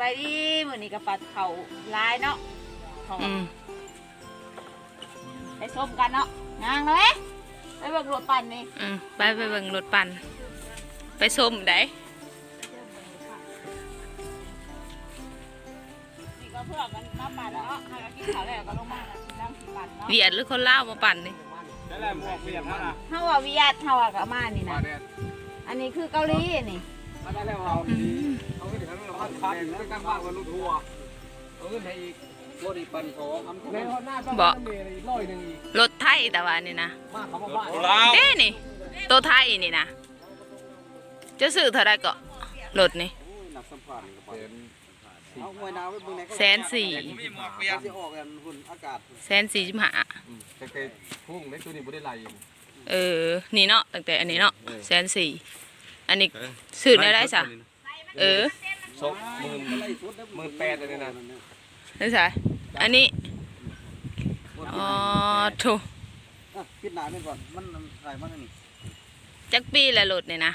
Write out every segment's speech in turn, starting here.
สบายดีมื้อนี้ก็ปัดเขาลายเนาะเขาอืมไปส้มกันเนาะนางเลยไปเบิกรถปั่นนี่อืมไปไปเบิ่งรถปั่นไปส้มได้นี่ก็เพื่อกันมาปั่นเนาะหากกินข้าวแล้วก็ลงมานั่งสิปั่นเนาะเวียดหรือคนลาวมาปั่นนี่นั่นแหละหมวกเปียกมันอะเฮาว่าเวียดเฮาว่าก็มานี่มานะแดดอันนี้คือเกาหลีนี่มาได้แล้วเราดี เอาขึ้นถึงเราพัดพัดไม่กล้าบ้างวันลูกทัวร์เอาขึ้นไปอีกรถอีกปันโถในหัวหน้าต้องมีอีกร้อยหนึ่งอีกรถไทยแต่ว่านี่นะมาเขามาบ้านเด้นี่ตัวไทยนี่นะจะซื้อเท่าไรก็รถนี่หนักสัมผัสเอาหวยน้ำไว้เบื้องในก็แสนสี่มีหมวกเปียกที่ออกกันหุ่นอากาศแสนสี่สิบห้าแต่ไกพุ่งในตัวนี้บ่ได้ไหลเออ นี่เนาะตั้งแต่อันนี้เนาะแสนสี่ อันนี้ซื้อได้ได้สะเออ สองหมื่นหมื่นแปดเลยนะได้สะอันนี้อ๋อโถปิดหนาไปก่อน มันไหลมันนี่จักปีละรถนี่นะ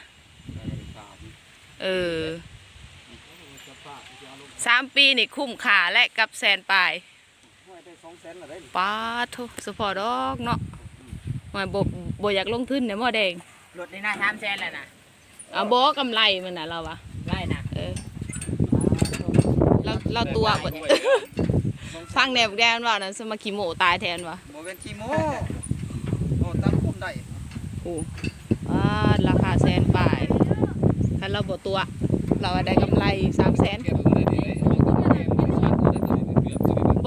เออสามปีนี่คุ้มค่าและกับแสนปลายห้วยได้สองแสนละได้ป้าโถสปอร์ตดอกเนาะมาบบบ่อยากลงทุนเนี่ยหม้อแดงรถนี่น่าทำแซนแล้วนะเอาบ่กำไรมันน่ะเราอะไล่นะ เออเราเราตัวกดฟังแนวแดนว่านั้นสมาคิโมตายแทนวะโมเป็นขี้โมโอ้ตั้งคุ้มได้โอ้อ่าราคาแสนปลายถ้าเราบ่ตัว เราได้กำไรสามแสน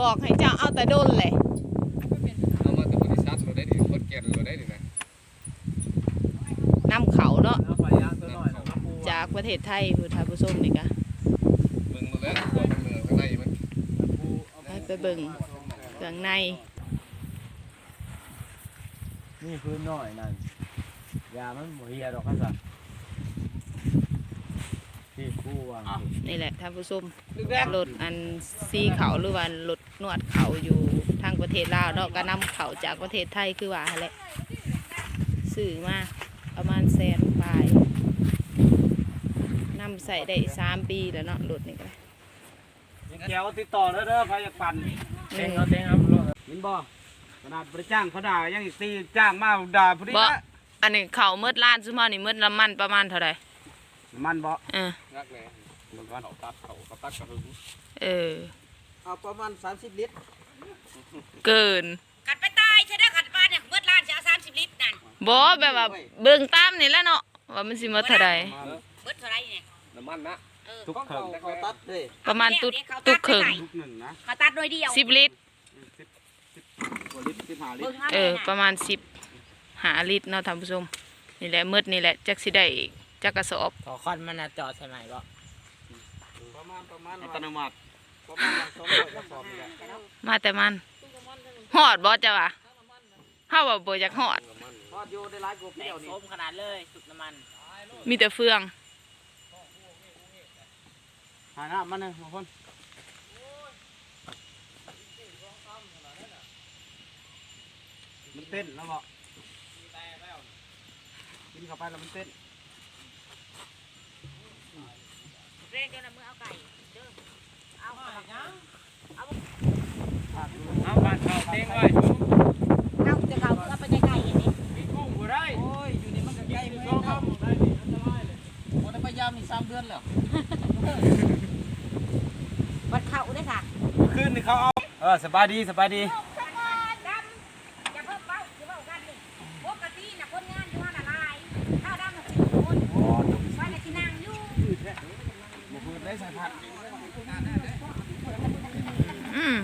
บอกให้เจ้าเอาแต่โดนเลยเอามาแต่บริษัทเราได้ดิคนแก่เราได้ดินะนำเขาเนาะจากประเทศไทยผู้ทาผู้ชมนี่กะ มึงมาแล้วขวดมือข้างในมัน ไปไป เบิ่งเครื่องใน นี่พื้นหน่อยนั่นยามันหมดเฮียดอกกันสัที่คู่วางนี่แหละท่านผู้ชมรถอันซีเขาหรือว่ารถนวดเขาอยู่ทางประเทศลาวเนาะก็นำเขาจากประเทศไทยคือว่าหั่นแหละซื้อมาประมาณแสนปลายนำใส่ได้สามปีแล้วเนาะรถนี่ก็ แก้วติดต่อเด้อเด้อใครอยากปั่นเอเต็งอเอาเต็งเอารถมินบ่ขนาดบริจ้างเขาด่ายังอีกตีจ้างมาด่าพอดีบ่ละอันนี้เขาเมื่อล้านซุมานี่เมื่อน้ำมันประมาณเท่าไหร่มันบ่เออรักเลยมึงก็เขาตัดเขาเขาตัดกับมึงเออ เอาประมาณ 30 ลิตรเกินขัดไปตายใช่ไหมขัดบ้านเนี่ยเบิดล้านจะเอาสามสิบลิตรนั่นบ่แบบว่าเบิ่งตามนี่แหล้วเนาะว่ามันสิมาเท่าไหร่เบิดเท่าไรเนี่ยน้ำมันนะเออ ทุกเถิงเขาตัดเลยประมาณตุกตุกครึ่งทุกหนึ่งนะเขาตัดหน่วยเดียวสิบลิตรกว่าลิตรสิบห้าลิตเบิ่รงเอาเออเลยประมาณสิบหาลิตรเนาะท่านผู้ชมนี่แหละมืดนี่แหละจักสิได้จักกระสอบขอคอนมันน่ะจอดใช่ไหมบ่ประมาณประมาณอัตโนมัติประมาณสองร้อยกระสอบนี่แหละมาแต่มันหอดบ่จ้ะวะเฮาว่าบ่อยากหอดทอดอยู่ได้หลายกว่าแดเปรี้ยงวนี่ส้มขนาดเลยสุดน้ำมัน มีแต่เฟือง หาหน้ามันเลยบางคนมันเต้นแล้วบ่กินเข้าไปแล้วมันเต้นเร่งจนมือเอาไก่เด้อเอาเอาเอาบ้านเขาเต้งไว้เอาจะเอาเอาไปไกลๆอย่างนี้มีกุ้งบ่ได้โอ้ยอยู่นี่มันก็ใกล้มือสองครับคำได้ดิอันตรายเลยโอ้ยพยายามนี่สามเดือนแล้ว วัดเข่าด้วยค่ะ ขึ้นนี่เขาเอาเออสบายดีสบายดีปกติน่ะคนงานจะมาหนาหลายถ้าดำจะเป็นคนวันนี้พี่นางยูบุญได้ใส่ผันอืม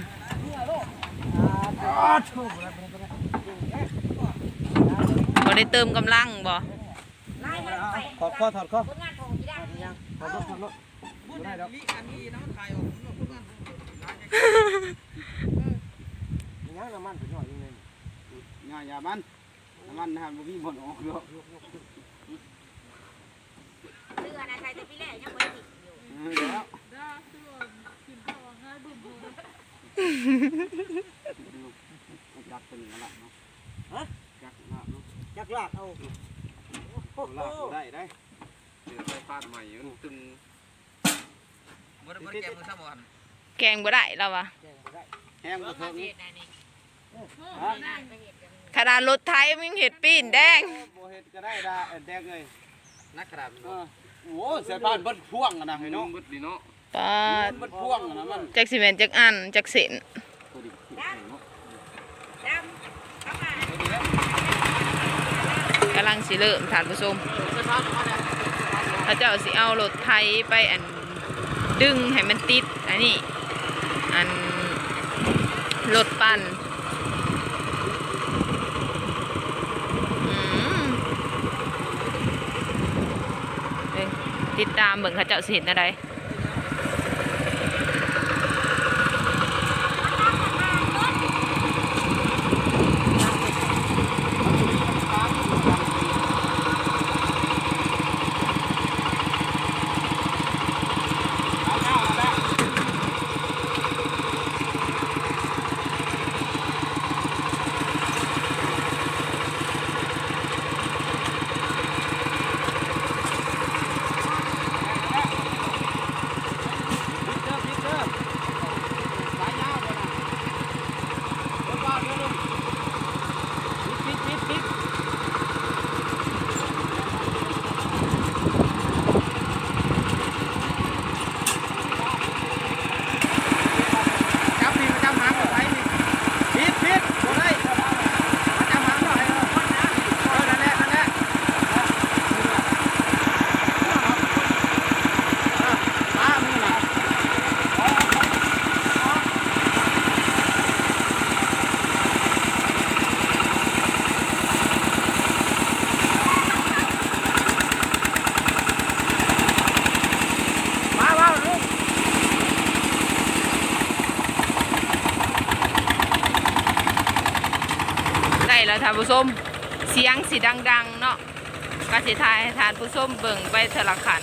บ่ได้บ่ได้เติมกำลังบ่ลายมันแปะถอข้อถอดข้อคนงานโทรที่ด้เนี่ยถอดรถถอดรถบ่ได้ดอกยัง น้ำมันไปหน่อยนึงเลยง่ายอย่ามันน้ำมันนะฮะบ่มีบ่อนออกดอกเรือนะใครแต่พี่แรกยังไม่ผิดอยู่เออเดี๋ยวจักเป็นอย่างละเนาะฮะจักละเนาะจักลากเอาลากบ่ได้ได้เดี๋ยวใส่พาดใหม่มันตึงบบ่ได้บ่ได้แกมือซะบ่แกงบ่ได้แล้ววะแห้งก็เถิง ขนาดรถไทยมึงเห็ดปีนแดงบ่เฮ็ดก็ได้ดาแดงเลยนักขนาดเออโอ้เสียบ้านเบิดพ่วงอะนะให้เนาะบึดนี่เนาะปาดเบิดพ่วงอะนะมันจักสิแม่นจักอันจักเส้นดำเข้ามากำลังสิเริ่มท่านผู้ชมพระเจ้าสิเอารถไทยไปอันดึงให้มันติดอันนี้อันรถปั่นอืมเอ้ย ติดตามเบิ่งเขาเจ้าสิเห็นอะไร พิดเด้อพิดเด้อสายยาวบ่นะเดี๋ยวว่าเดี๋ยวนึงพิดพิดพิด จับนี่มาจับหางกับไผนี่พิดพิดบ่ได้มาจับหางหน่อยเออคนนะเออนั่นแหละนั่นแหละเออมามือน่ะมามาลูก ได้แล้วท่าน ผู้ชมเสียงสีดังๆ เนาะก็สิทายทานผู้ชมเบิ่งไปเถละขัน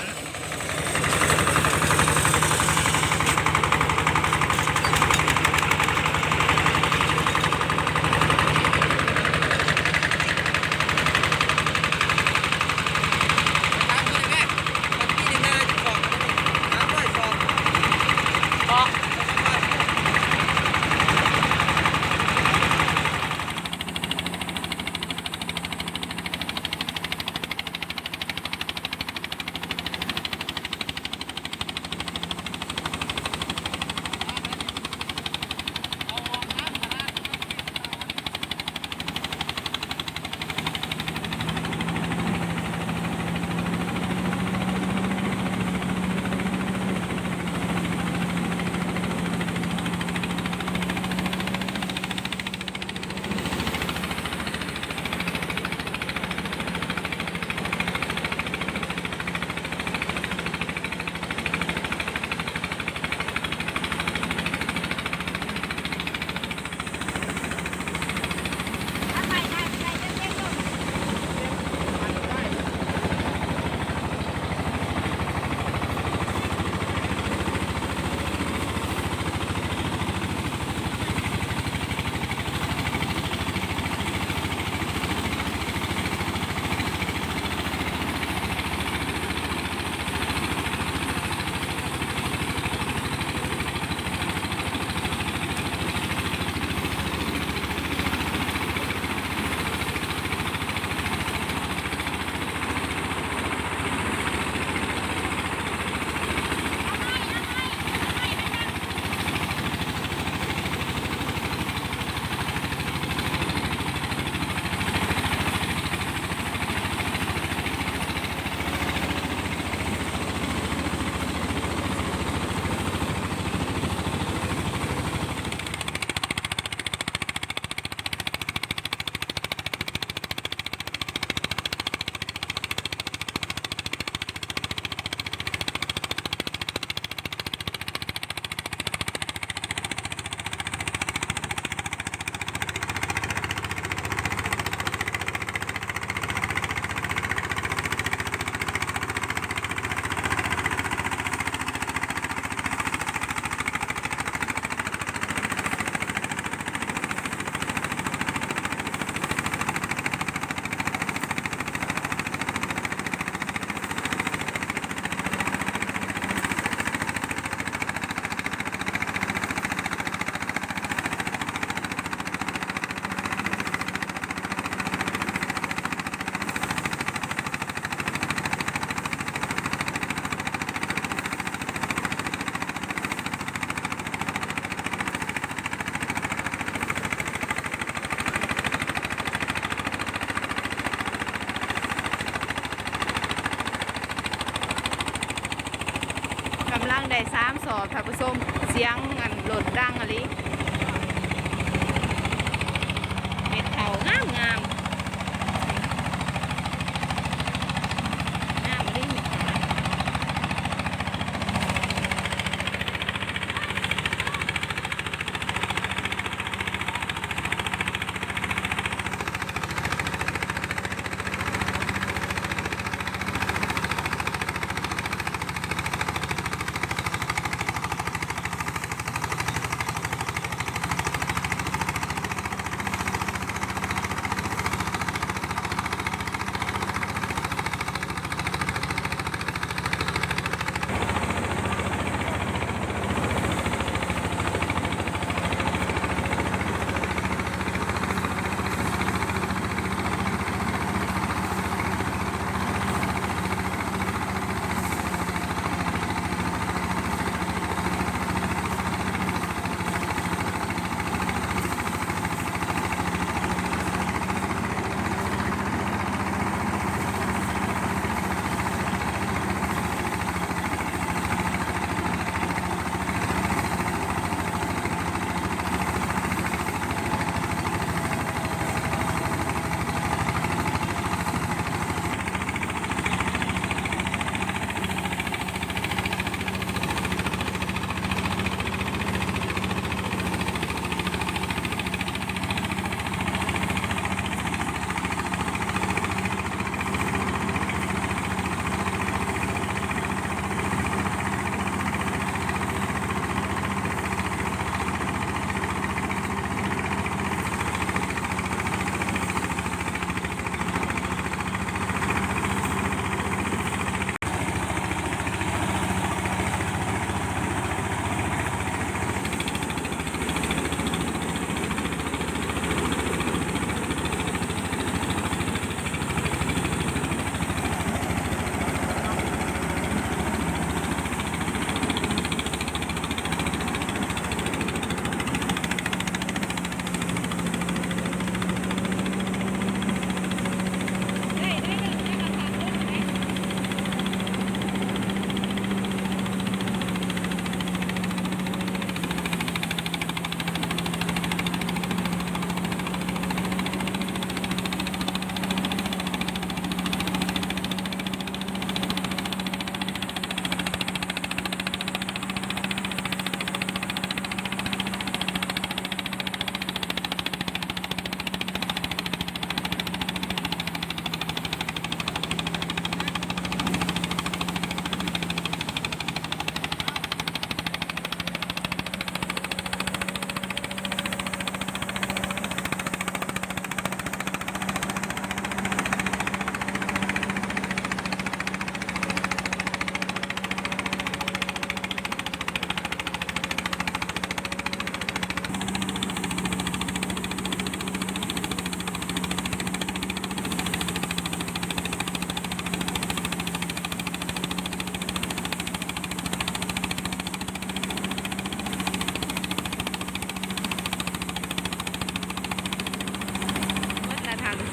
ท่านผู้ชมเสียงอันลดดังอะไร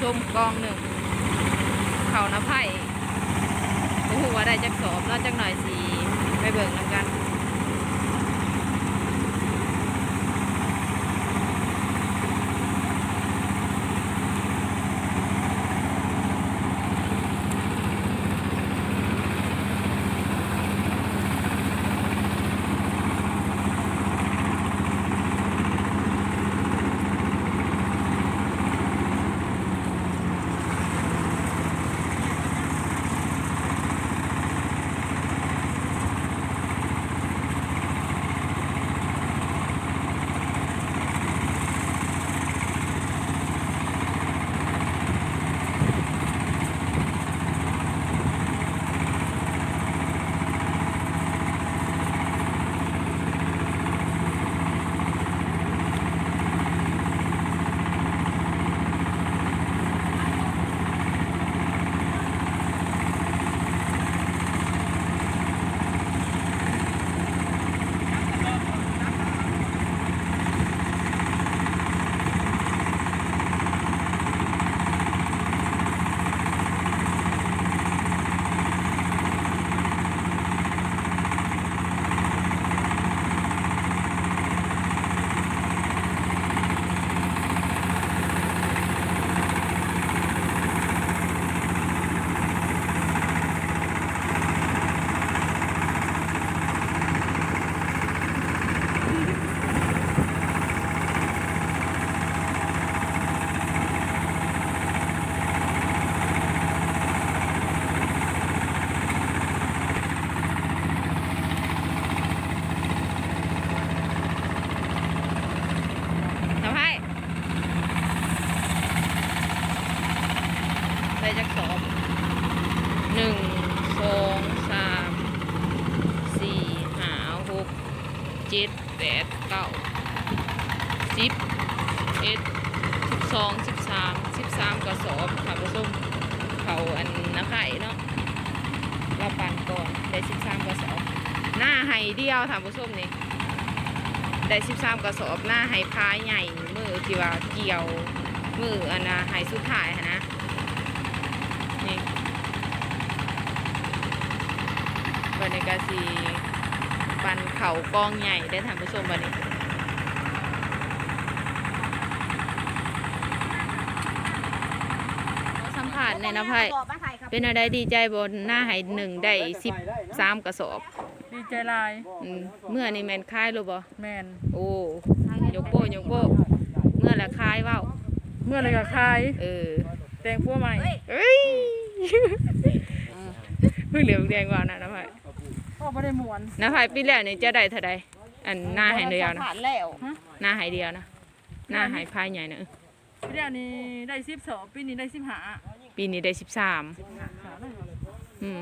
ส้มกองหนึ่งเขาน้ำไผ่โอ้โหว่าได้จักสอบนอกจากหน่อยสีไปเบิ่งนำกัน องสิบสามสิบสามกระสอบค่ะผู้ชมเขาอันนักไข่เนาะเราปั่นก่อนได้สิบสามกระสอบ หน้าไห้เดียวท่านผู้ชมนี่ได้สิบสามกระสอบหน้าไห้พายใหญ่มือที่ว่าเกี่ยวมืออันนะไห้สุดท้ายนะนี่บรรยากาศสีปันเขากองใหญ่ได้ท่านผู้ชมบันนี้ ขอสัมผัสในอยนะไพ่บอกมาถ่ายครับเป็นอะไรดีใจบนหน้าไห้หนึ่งได้สิบสามกระสอบดีใจลายอืมเมื่อนี่แมนคายหรือบ่แมนโอ้ยกโป้ยกโป้เมื่อละคายเว้าเมื่อไรกับคายเออแตงพัวใหม่เอ้ยเพิ่งเหลืองแดงว่านะนะไผ่พ่อไม่ได้หมวนนะไผ่ปีแล้วนี่จะได้เท่าใดอันหน้าหายเดียวนะผ่านแล้วหน้าหายเดียวนะหน้าหายพายใหญ่นะปีเดียวนี้ได้สิบสองปีนี้ได้สิบห้า ปีนี้ได้สิบสามอืม